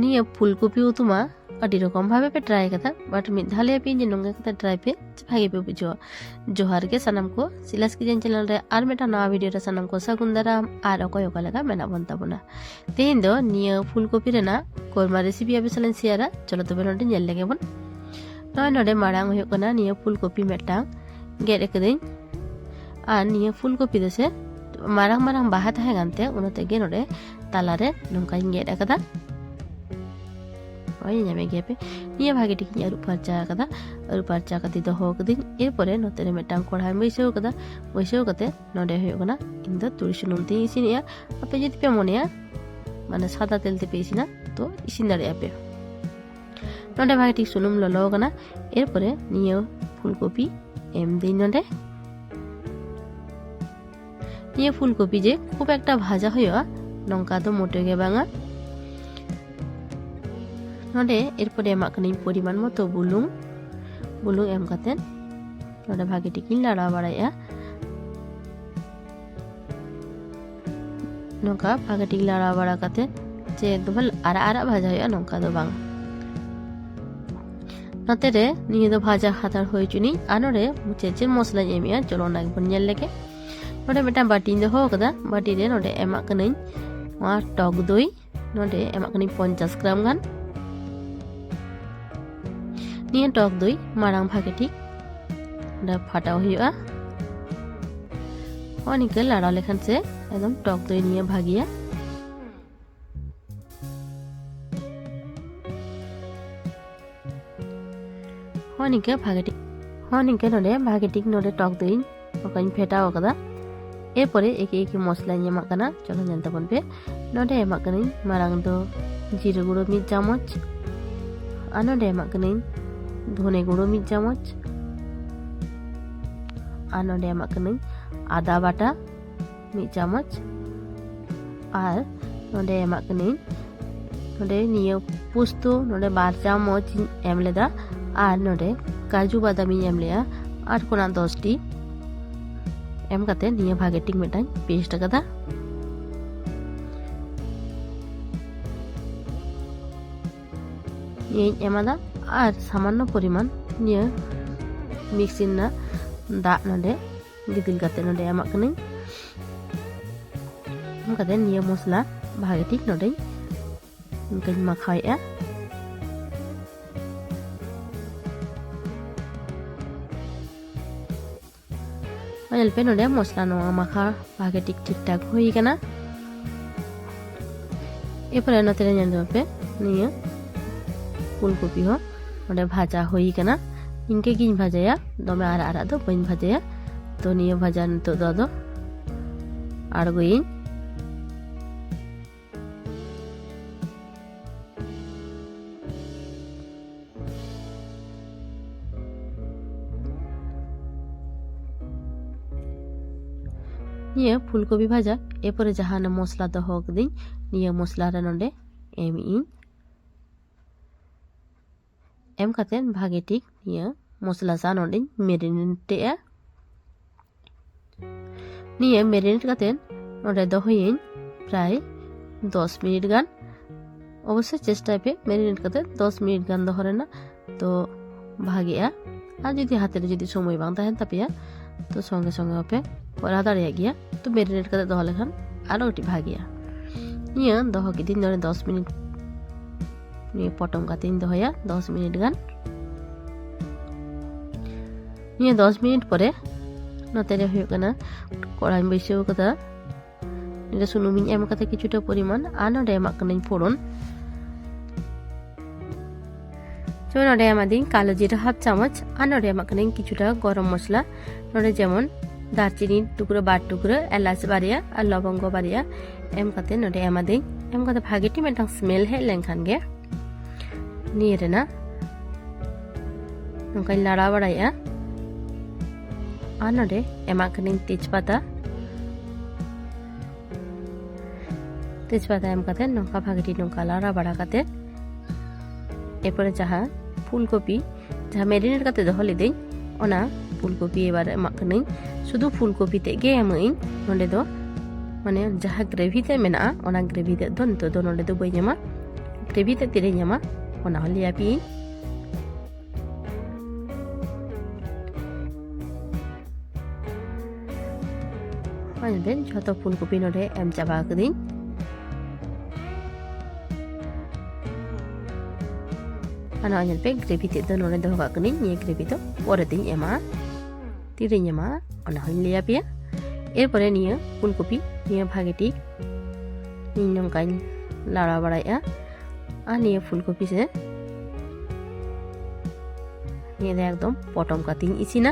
ᱱᱤᱭᱟᱹ ᱯᱷᱩᱞᱠᱚᱯᱤ ᱩᱛᱩ ᱢᱟ ᱟᱹᱰᱤ ᱨᱚᱠᱚᱢ ᱵᱷᱟᱵᱮ ᱯᱮ ᱴᱨᱟᱭ ᱠᱟᱫᱟ ᱵᱟᱴ ᱢᱤᱫ ᱫᱷᱟᱣ ᱞᱟᱹᱭ ᱟᱯᱮᱭᱟᱹᱧ ᱡᱮ ᱱᱚᱝᱠᱟ ᱠᱟᱛᱮ ᱴᱨᱟᱭ ᱯᱮ ᱵᱷᱟᱜᱮ ᱯᱮ ᱵᱩᱡᱷᱟᱹᱣᱟ ᱡᱚᱦᱟᱨ ᱜᱮ ᱥᱟᱱᱟᱢ ᱠᱚ ᱥᱤᱞᱟᱥ ᱠᱤᱪᱮᱱ ᱪᱮᱱᱮᱞ ᱨᱮ ᱟᱨ ᱢᱤᱫᱴᱟᱝ ᱱᱟᱣᱟ ᱵᱷᱤᱰᱤᱭᱳ ᱨᱮ ᱥᱟᱱᱟᱢ ᱠᱚ ᱥᱟᱹᱜᱩᱱ ᱫᱟᱨᱟᱢ ᱟᱨ ᱚᱠᱚᱭ ᱚᱠᱟ ᱞᱮᱠᱟ ᱢᱮᱱᱟᱜ ᱵᱚᱱ ᱛᱟᱵᱚᱱᱟ ᱛᱮᱦᱮᱧ ᱫᱚ ᱱᱤᱭᱟᱹ ᱯᱷᱩᱞᱠᱚᱯᱤ ᱨᱮᱱᱟᱜ ᱠᱚᱨᱢᱟ ᱨᱮᱥᱤᱯᱤ ᱟᱯᱮ ᱥᱟᱞᱟᱜ ᱥᱮᱭᱟᱨᱟ ᱪᱚᱞᱚ ᱛᱚᱵᱮ ᱱᱚᱰᱮ ᱧᱮᱞ ᱞᱮᱜᱮ ᱵᱚᱱ ᱱᱚᱜᱼᱚᱭ ᱱᱚᱰᱮ ᱢᱟᱲᱟᱝ ᱦᱩᱭᱩᱜ ᱠᱟᱱᱟ ᱱᱤᱭᱟᱹ ᱯᱷᱩᱞᱠᱚᱯᱤ ᱢᱤᱫᱴᱟᱝ ᱜᱮᱫ ᱟᱠᱟᱫᱟᱹᱧ ᱟᱨ ᱱᱤᱭᱟᱹ ᱯᱷᱩᱞᱠᱚᱯᱤ ᱫᱚ ᱥᱮ ᱢᱟᱨᱟᱝ ᱢᱟᱨᱟᱝ ᱵᱟᱦᱟ ᱛᱟᱦᱮᱸ ᱠᱟᱱᱛᱮ ᱚᱱᱟ ᱛᱮᱜᱮ ᱱᱚᱰᱮ ᱛᱟᱞᱟᱨᱮ ᱱᱚᱝᱠᱟᱧ ᱜᱮᱫ ᱟᱠᱟᱫᱟ ᱧᱮᱧᱟᱢᱮ ᱜᱮᱭᱟᱯᱮ ᱱᱤᱭᱟᱹ ᱵᱷᱟᱜᱮ ᱴᱷᱤᱠ ᱤᱧ ᱟᱹᱨᱩᱵ ᱯᱷᱟᱨᱪᱟ ᱟᱠᱟᱫᱟ ᱟᱹᱨᱩᱵ ᱯᱷᱟᱨᱪᱟ ᱠᱟᱛᱮ ᱫᱚᱦᱚ ᱠᱟᱹᱫᱟᱹᱧ ᱮᱨᱯᱚᱨᱮ ᱱᱚᱛᱮ ᱨᱮ ᱢᱤᱫᱴᱟᱝ ᱠᱚᱲᱦᱟᱧ ᱵᱟᱹᱭᱥᱟᱹᱣ ᱠᱟᱫᱟ ᱵᱟᱹᱭᱥᱟᱹᱣ ᱠᱟᱛᱮ ᱱᱚᱰᱮ ᱦᱩᱭᱩᱜ ᱠᱟᱱᱟ ᱤᱧ ᱫᱚ ᱛᱩᱲᱤ ᱥᱩᱱᱩᱢ ᱛᱤᱧ ᱤᱥᱤᱱᱮᱜᱼᱟ ᱟᱯᱮ ᱡᱩᱫᱤ ᱯᱮ ᱢᱚᱱᱮᱭᱟ ᱢᱟᱱᱮ ᱥᱟᱫᱟ ᱛᱮᱞ ᱛᱮᱯᱮ ᱤᱥᱤᱱᱟ ᱛᱚ ᱤᱥᱤᱱ ᱫᱟᱲᱮᱭᱟᱜᱼᱟ ᱯᱮ ᱱᱚᱰᱮ ᱵᱷᱟᱜᱮ ᱴᱷᱤᱠ ᱥᱩᱱᱩᱢ ᱞᱚᱞᱚ ᱟᱠᱟᱱᱟ ᱮᱨᱯᱚᱨᱮ ᱱᱤᱭᱟᱹ ᱯᱷᱩᱞᱠᱚᱯᱤ ᱮᱢ ᱫᱟᱹᱧ ᱱᱚᱰᱮ ᱱᱤᱭᱟᱹ ᱯᱷᱩᱞᱠᱚᱯᱤ ᱡᱮ ᱠᱷᱩᱵ ᱮᱠᱴᱟ ᱵᱷᱟᱡᱟ ᱦᱩᱭᱩᱜᱼᱟ ᱱᱚᱝᱠᱟ ᱫᱚ ᱢᱚᱴᱮ ᱜᱮ ᱵᱟᱝᱟ ᱱᱚᱰᱮ ᱮᱨᱯᱚᱨᱮ ᱮᱢᱟᱜ ᱠᱟᱹᱱᱟᱹᱧ ᱯᱚᱨᱤᱢᱟᱱ ᱢᱚᱛᱚ ᱵᱩᱞᱩᱝ ᱵᱩᱞᱩᱝ ᱮᱢ ᱠᱟᱛᱮᱫ ᱱᱚᱰᱮ ᱵᱷᱟᱜᱮ ᱴᱷᱤᱠᱤᱧ ᱞᱟᱲᱟᱣ ᱵᱟᱲᱟᱭᱟ ᱱᱚᱝᱠᱟ ᱵᱷᱟᱜᱮ ᱴᱷᱤᱠ ᱞᱟᱲᱟᱣ ᱵᱟᱲᱟ ᱠᱟᱛᱮᱫ ᱡᱮ ᱫᱚᱢᱮ ᱟᱨᱟᱜ ᱟᱨᱟᱜ ᱵᱷᱟᱡᱟ ᱦᱩᱭᱩᱜᱼᱟ ᱱᱚᱝᱠᱟ ᱫᱚ ᱵᱟᱝ ᱱᱚᱛᱮ ᱨᱮ ᱱᱤᱭᱟᱹ ᱫᱚ ᱵᱷᱟᱡᱟ ᱦᱟᱛᱟᱲ ᱦᱩᱭ ᱪᱩᱱᱤ ᱟᱨ ᱱᱚᱰᱮ ᱪᱮᱫ ᱪᱮᱫ ᱢᱚᱥᱞᱟᱧ ᱮᱢᱮᱜᱼᱟ ᱪᱚᱞᱚ ᱚᱱᱟ ᱜᱮᱵᱚᱱ ᱧᱮᱞ ᱞᱮᱜᱮ ᱱᱚᱰᱮ ᱢᱤᱫᱴᱟᱝ ᱵᱟᱹᱴᱤᱧ ᱫᱚᱦᱚ ᱟᱠᱟᱫᱟ ᱵᱟᱹᱴᱤ ᱨᱮ ᱱᱚᱰᱮ ᱮᱢᱟᱜ ᱠᱟᱹᱱᱟᱹᱧ ᱱᱚᱣᱟ ᱴᱚᱠ ᱫᱳᱭ ᱱᱚᱰᱮ ᱮᱢᱟᱜ ᱠᱟᱹᱱᱟᱹᱧ ᱯᱚᱧᱪᱟᱥ ᱜᱨᱟᱢ ᱜᱟᱱ ᱱᱤᱭᱟᱹ ᱴᱚᱠ ᱫᱚᱭ ᱢᱟᱲᱟᱝ ᱵᱷᱟᱜᱮ ᱴᱷᱤᱠ ফাটাও ᱦᱩᱭᱩᱜᱼᱟ ᱦᱚᱸ ᱱᱤᱝᱠᱟᱹ ᱞᱟᱲᱟᱣ ᱞᱮᱠᱷᱟᱱ ᱥᱮ ᱮᱠᱫᱚᱢ টক দই ᱱᱤᱭᱟᱹ ᱵᱷᱟᱜᱮᱭᱟ ᱦᱚᱸ ᱱᱤᱝᱠᱟᱹ ᱵᱷᱟᱜᱮ ᱴᱷᱤᱠ ᱦᱚᱸ ᱱᱤᱝᱠᱟᱹ ᱱᱚᱰᱮ ᱵᱷᱟᱜᱮ ᱴᱷᱤᱠ ᱱᱚᱰᱮ ᱴᱚᱠ ᱫᱚᱧ ᱚᱠᱟᱧ ᱯᱷᱮᱴᱟᱣ ᱟᱠᱟᱫᱟ ᱮᱨᱯᱚᱨᱮ ᱮᱠᱮ ᱮᱠᱮ ᱢᱚᱥᱞᱟᱧ ᱮᱢᱟᱜ ᱠᱟᱱᱟ ᱪᱚᱞᱚ ᱧᱮᱞ ᱛᱟᱵᱚᱱ ᱯᱮ ᱱᱚᱰᱮ ᱮᱢᱟᱜ ᱠᱟᱹᱱᱟᱹᱧ ᱢᱟᱲᱟᱝ ᱫᱚ ᱡᱤᱨᱟᱹ ᱜᱩᱲᱟᱹ ᱢᱤᱫ ᱪᱟᱢᱚᱪ ᱟᱨ ᱱᱚᱰᱮ ᱮᱢᱟᱜ ᱠᱟᱹᱱᱟᱹᱧ ধনে গুঁড়ো মির চামচ আর নডে আমাকে নেই, আদা বাটা মির চামচ আর নডে আমাকে নেই নডে নিয়ে পুস্ত নডে বার চামচ এম লেদা আর নডে কাজু বাদামি এম লেয়া আর কোনা দশটি এম কাতে নিয়ে ভাগে টিক মেটাই পেস্ট কাদা ᱤᱧ এমাদা আর সামান্য পরিমাণ নিয়ে মিক্সি না দাগ নডে গিদিল কাতে নডে এমাক কানিং কাতে নিয়ে মশলা, ভাগে ঠিক নডে ইনকাই মাখাই এ। অল্পে নডে মশলা নোয়া মাখা ভাগে ঠিক ঠিকঠাক হয়ে কেনা এরপরে নতে নিয়ে ফুলকপি, হয়। ᱚᱸᱰᱮ ᱵᱷᱟᱡᱟ ᱦᱩᱭ ᱠᱟᱱᱟ ᱤᱱᱠᱟᱹ ᱜᱤᱧ ᱵᱷᱟᱡᱟᱭᱟ ᱫᱚᱢᱮ ᱟᱨᱟᱜ ᱟᱨᱟᱜ ᱫᱚ ᱵᱟᱹᱧ ᱵᱷᱟᱡᱟᱭᱟ ᱛᱚ ᱱᱤᱭᱟᱹ ᱵᱷᱟᱡᱟ ᱱᱤᱛᱚᱜ ᱫᱚ ᱟᱫᱚ ᱟᱬᱜᱚᱭᱟᱹᱧ নিয়ে ফুলকপি ভাজা এরপরে জাহানা মশলা দহ কদিন নিয়ে মশলা রে নন্ডে এম ইন ᱮᱢ ᱠᱟᱛᱮᱫ ᱵᱷᱟᱜᱮ ᱴᱷᱤᱠ ᱱᱤᱭᱟᱹ ᱢᱚᱥᱞᱟ ᱥᱟᱶ ᱱᱚᱰᱮᱧ ᱢᱮᱨᱤᱱᱮᱴᱮᱜᱼᱟ ᱱᱤᱭᱟᱹ ᱢᱮᱨᱤᱱᱮᱴ ᱠᱟᱛᱮᱫ ᱱᱚᱰᱮ ᱫᱚᱦᱚᱭᱟᱹᱧ ᱯᱨᱟᱭ ᱫᱚᱥ ᱢᱤᱱᱤᱴ ᱜᱟᱱ অবশ্যই চেষ্টায় পে ম্যারিনেট করতে দশ মিনিট গান ধরে না তো ভাগেয়া আর যদি হাতের যদি সময় বাং তাহেন তাপিয়া তো সঙ্গে সঙ্গে আপে করা দাঁড়িয়ে গিয়া তো ম্যারিনেট করতে দহলে খান আরও ওটি ভাগিয়া নিয়ে দহ দিন ধরে দশ মিনিট ᱱᱤᱭᱟᱹ ᱯᱚᱴᱚᱢ ᱠᱟᱛᱮᱧ ᱫᱚᱦᱚᱭᱟ ᱫᱚᱥ ᱢᱤᱱᱤᱴ ᱜᱟᱱ ᱱᱤᱭᱟᱹ ᱫᱚᱥ ᱢᱤᱱᱤᱴ ᱯᱚᱨᱮ ᱱᱚᱛᱮ ᱨᱮ ᱦᱩᱭᱩᱜ ᱠᱟᱱᱟ ᱠᱚᱲᱟᱧ ᱵᱟᱹᱭᱥᱟᱹᱣ ᱠᱟᱫᱟ ᱱᱚᱰᱮ ᱥᱩᱱᱩᱢᱤᱧ ᱮᱢ ᱠᱟᱫᱟ ᱠᱤᱪᱷᱩᱴᱟ ᱯᱚᱨᱤᱢᱟᱱ ᱟᱨ ᱱᱚᱰᱮ ᱮᱢᱟᱜ ᱠᱟᱹᱱᱟᱹᱧ ᱯᱷᱳᱲᱚᱱ ᱡᱮᱢᱚᱱ ᱱᱚᱰᱮ ᱮᱢᱟᱫᱤᱧ ᱠᱟলো জিরা হাফ চামচ আর নডে এমাক কানাᱧ কিছুটা গরম মশলা নডে যেমন দারচিনি টুকরো বার টুকরো এলাচ বাড়িয়া আর লবঙ্গ বাড়িয়া এম কাতে নডে এমাদিᱧ ᱮᱢ ᱠᱟᱛᱮ ᱵᱷᱟᱜᱮ ᱴᱷᱤᱠ ᱢᱤᱫᱴᱟᱝ ᱥᱢᱮᱞ ᱦᱮᱡ ᱞᱮᱱᱠᱷᱟᱱ ᱜᱮ ᱱᱤᱭᱟᱹ ᱨᱮᱱᱟᱜ ᱱᱚᱝᱠᱟᱧ ᱞᱟᱲᱟᱣ ᱵᱟᱲᱟᱭᱟ ᱟᱨ ᱱᱚᱰᱮ ᱮᱢᱟᱜ ᱠᱟᱹᱱᱟᱹᱧ ᱛᱮᱡᱽ ᱯᱟᱛᱟ ᱛᱮᱡᱽ ᱯᱟᱛᱟ ᱮᱢ ᱠᱟᱛᱮ ᱱᱚᱝᱠᱟ ᱵᱷᱟᱜᱮ ᱴᱷᱤᱠ ᱱᱚᱝᱠᱟ ᱞᱟᱲᱟᱣ ᱵᱟᱲᱟ ᱠᱟᱛᱮ ᱮᱨᱯᱚᱨᱮ ᱡᱟᱦᱟᱸ ᱯᱷᱩᱞ ᱠᱚᱯᱤ ᱡᱟᱦᱟᱸ ᱢᱮᱨᱤᱱᱮᱴ ᱠᱟᱛᱮ ᱫᱚᱦᱚ ᱞᱤᱫᱟᱹᱧ ᱚᱱᱟ ᱯᱷᱩᱞ ᱠᱚᱯᱤ ᱮᱵᱟᱨ ᱮᱢᱟᱜ ᱠᱟᱹᱱᱟᱹᱧ ᱥᱩᱫᱷᱩ ᱯᱷᱩᱞ ᱠᱚᱯᱤ ᱛᱮᱫ ᱜᱮ ᱮᱢᱟᱜ ᱟᱹᱧ ᱫᱚ ᱢᱟᱱᱮ ᱡᱟᱦᱟᱸ ᱜᱨᱮᱵᱷᱤ ᱛᱮᱫ ᱢᱮᱱᱟᱜᱼᱟ ᱚᱱᱟ ᱜᱨᱮᱵᱷᱤ ᱛᱮᱫ ᱫᱚ ᱱᱤᱛᱚᱜ ᱫᱚ ᱱᱚᱰᱮ ᱫᱚ ᱵᱟᱹᱧ ᱧᱟᱢᱟ ᱜᱨᱮᱵᱷᱤ ᱛᱮᱫ ᱛᱤᱨᱮᱧ ᱧᱟᱢᱟ ونعلق به ᱦᱟᱱᱵᱮᱱ ᱡᱷᱚᱛᱚ ᱯᱷᱩᱞ ᱠᱚᱯᱤ ᱱᱚᱰᱮ ᱮᱢ ᱪᱟᱵᱟ ᱠᱟᱹᱫᱟᱹᱧ ᱟᱨ ᱧᱮᱞ ᱯᱮ ᱜᱨᱮᱵᱷᱤ ᱛᱮᱫ ᱫᱚ ᱱᱚᱰᱮ ᱫᱚᱦᱚ ᱠᱟᱜ ᱠᱟᱹᱱᱟᱹᱧ ᱱᱤᱭᱟᱹ ᱜᱨᱮᱵᱷᱤ ᱫᱚ ᱯᱚᱨᱮ ᱛᱤᱧ ᱮᱢᱟ ᱛᱤᱨᱮᱧ ᱮᱢᱟ ᱚᱱᱟ ᱦᱚᱸᱧ ᱞᱟᱹᱭ ᱟᱯᱮᱭᱟ ᱮᱨᱯᱚᱨᱮ ᱱᱤᱭᱟᱹ ᱯᱷᱩᱞ ᱠᱚᱯᱤ ᱱᱤᱭᱟᱹ ᱵᱷᱟᱜᱮ ᱴᱷᱤᱠ ᱤᱧ ᱱᱚᱝᱠᱟᱧ ᱞᱟᱲᱟᱣ ᱵᱟᱲᱟᱭᱮᱫᱼᱟ અને એ ફૂલકોપી নিয়ে একদম পটম কাটিং ইছি না?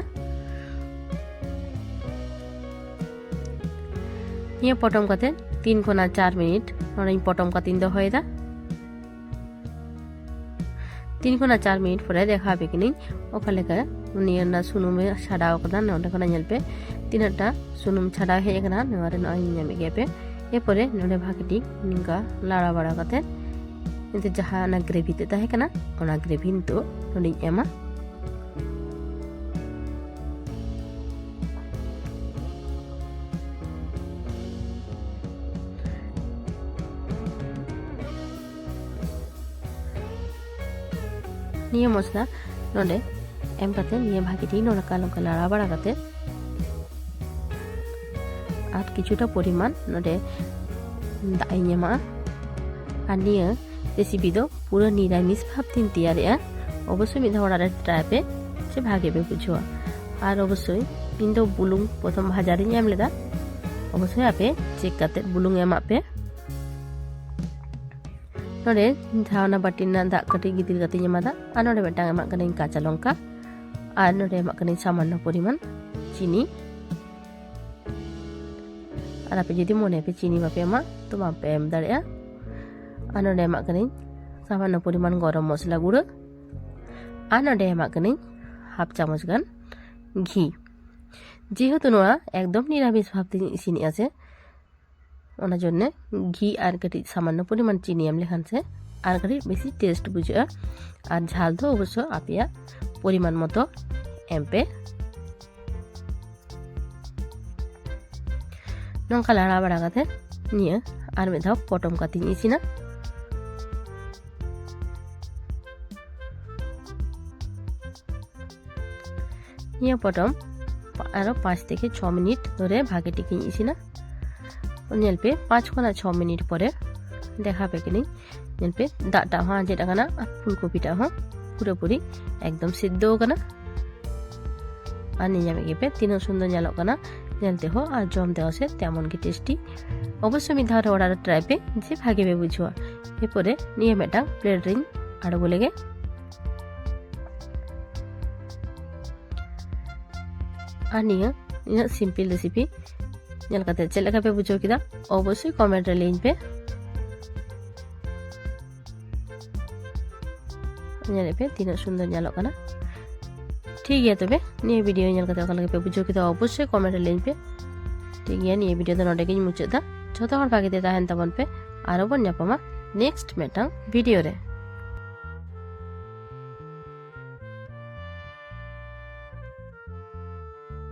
নিয়ে পটম কাতে তিন কোনা চার মিনিট। আমি পটম কাতিন দা হয়ে দা তিন কোনা চার মিনিট পরে দেখা হবে কিনি ওখানে নিয়ে না সুনুমে ছাড়া ওখান না ওখানে নেলপে তিনটা সুনুম ছাড়া হয়ে গেনা নেওয়ারে নয় নেমে গেপে। এরপরে নোড়ে ভাগটি নিঙ্কা লাড়া বাড়া কাতে ᱱᱤᱛᱚᱜ ᱡᱟᱦᱟᱸ ᱚᱱᱟ ᱜᱨᱮᱵᱷᱤ ᱛᱮ ᱛᱟᱦᱮᱸ ᱠᱟᱱᱟ ᱚᱱᱟ ᱜᱨᱮᱵᱷᱤ ᱱᱤᱛᱚᱜ ᱱᱚᱰᱮᱧ ᱮᱢᱟ নিয়ে মশলা নডে এম কাতে নিয়ে ভাগিটি নড়কা লঙ্কা লাড়া বাড়া কাতে আর কিছুটা পরিমাণ নডে দাই নেমা আর নিয়ে ᱨᱮᱥᱤᱯᱤ ᱫᱚ ᱯᱩᱨᱟᱹ रेसिपी दो पूरा निरामिष ভাবতেন তৈয়ার আর অবশ্যই মিধা অর্ডারের ট্রাপে সে ভাগেবে বুঝুয়া আর অবশ্যই ইন্দো বুলুং প্রথম ভাজারি নিয়ে আমলেদা অবশ্যই আপে চেক কাতে বুলুং এম আপে ᱱᱚᱰᱮ ᱡᱷᱟᱣᱱᱟ ᱵᱟᱴᱤ ᱨᱮᱱᱟᱜ ᱫᱟᱜ ᱠᱟᱹᱴᱤᱡ ᱜᱤᱫᱤᱞ ᱠᱟᱛᱮᱧ ᱮᱢᱟᱫᱟ ᱟᱨ ᱱᱚᱰᱮ ᱢᱤᱫᱴᱟᱝ ᱮᱢᱟᱜ ᱠᱟᱹᱱᱟᱹᱧ ᱠᱟᱪᱟ ᱞᱚᱝᱠᱟ ᱟᱨ ᱱᱚᱰᱮ ᱮᱢᱟᱜ ᱠᱟᱹᱱᱟᱹᱧ ᱥᱟᱢᱟᱱᱱᱚ ᱯᱚᱨᱤᱢᱟᱱ ᱪᱤᱱᱤ ᱟᱨ ᱟᱯᱮ ᱡᱩᱫᱤ মনে ᱯᱮ ᱪᱤᱱᱤ ᱵᱟᱯᱮ ᱮᱢᱟ ᱛᱚ ᱵᱟᱯᱮ ᱮᱢ ᱫᱟᱲᱮᱭᱟᱜᱼᱟ ᱟᱨ ᱱᱚᱰᱮ ᱮᱢᱟᱜ ᱠᱟᱹᱱᱟᱹᱧ ᱥᱟᱢᱟᱱᱱᱚ ᱯᱚᱨᱤᱢᱟᱱ ᱜᱚᱨᱚᱢ ᱢᱚᱥᱞᱟ ᱜᱩᱲᱟᱹ ᱟᱨ ᱱᱚᱰᱮ ᱮᱢᱟᱜ ᱠᱟᱹᱱᱟᱹᱧ ᱦᱟᱯ ᱪᱟᱢᱚᱪ ᱜᱟᱱ ᱜᱷᱤ ᱡᱮᱦᱮᱛᱩ ᱱᱚᱣᱟ ᱮᱠᱫᱚᱢ ᱱᱤরামিষ ᱵᱷᱟᱵᱛᱮᱧ ᱤᱥᱤᱱᱮᱜᱼᱟ ᱥᱮ ᱚᱱᱟ ᱡᱚᱱᱱᱮ ᱜᱷᱤ ᱟᱨ ᱠᱟᱹᱴᱤᱡ ᱥᱟᱢᱟᱱᱱᱚ ᱯᱚᱨᱤᱢᱟᱱ ᱪᱤᱱᱤ ᱮᱢ ᱞᱮᱠᱷᱟᱱ ᱥᱮ ᱟᱨ ᱠᱟᱹᱴᱤᱡ আর কাটির বেশি টেস্ট বুঝাᱜᱼᱟ আর ঝাল তো অবশ্য আপেয়া পরিমাণ মতো এমপে নঙ্কা লাড়া বাড়া কাতে নিয়ে আর মেধাও পটম কাতিং ᱤᱥᱤᱱᱟ ఇవ్వటం আরও পাঁচ থেকে ছ মিনিট ধরে ভাগে টিকে নিয়েছি না। নেলপে পাঁচ কোনা ছ মিনিট পরে দেখা পেকেনি নেলপে দাঁটা হাঁ যেটা কানা আর ফুলকপিটা হাঁ পুরোপুরি একদম সিদ্ধও কানা আর নিয়ে যাবে গেপে তিনও সুন্দর জ্বালো কানা নেলতে হো আর জম দেওয়া সে তেমন কি টেস্টি। অবশ্যই আমি ধার অর্ডার ট্রাইপে যে ভাগেবে বুঝুয়া এরপরে নিয়ে মেটা প্লেট রিং আরও বলে গে। ᱟᱨ ᱱᱤᱭᱟᱹ ᱤᱧᱟᱹᱜ ᱥᱤᱢᱯᱤᱞ ᱨᱮᱥᱤᱯᱤ ᱧᱮᱞ ᱠᱟᱛᱮ ᱪᱮᱫ ᱞᱮᱠᱟ ᱯᱮ ᱵᱩᱡᱷᱟᱹᱣ ᱠᱮᱫᱟ ᱚᱵᱚᱥᱥᱳᱭ ᱠᱚᱢᱮᱱᱴ ᱨᱮ ᱞᱟᱹᱭᱟᱹᱧ ᱯᱮ ᱧᱮᱞᱮᱫ ᱯᱮ ᱛᱤᱱᱟᱹᱜ ᱥᱩᱱᱫᱚᱨ ᱧᱮᱞᱚᱜ ᱠᱟᱱᱟ ᱴᱷᱤᱠ ᱜᱮᱭᱟ ᱛᱚᱵᱮ ᱱᱤᱭᱟᱹ ᱵᱷᱤᱰᱤᱭᱳ ᱧᱮᱞ ᱠᱟᱛᱮ ᱚᱠᱟ ᱞᱮᱠᱟ ᱯᱮ ᱵᱩᱡᱷᱟᱹᱣ ᱠᱮᱫᱟ ᱚᱵᱚᱥᱥᱳᱭ ᱠᱚᱢᱮᱱᱴ ᱨᱮ ᱞᱟᱹᱭᱟᱹᱧ ᱯᱮ ᱴᱷᱤᱠ ᱜᱮᱭᱟ ᱱᱤᱭᱟᱹ ᱵᱷᱤᱰᱤᱭᱳ ᱫᱚ ᱱᱚᱰᱮ ᱜᱤᱧ ᱢᱩᱪᱟᱹᱫ ᱮᱫᱟ ᱡᱚᱛᱚ ᱦᱚᱲ ᱵᱷᱟᱜᱮ ᱛᱮ ᱛᱟᱦᱮᱱ ᱛᱟᱵᱚᱱ ᱯᱮ ᱟᱨᱚ ᱵᱚᱱ ᱧᱟᱯᱟᱢᱟ ᱱᱮᱠᱥᱴ ᱢᱤᱫᱴᱟᱝ ᱵᱷᱤᱰᱤᱭᱳ ᱨᱮ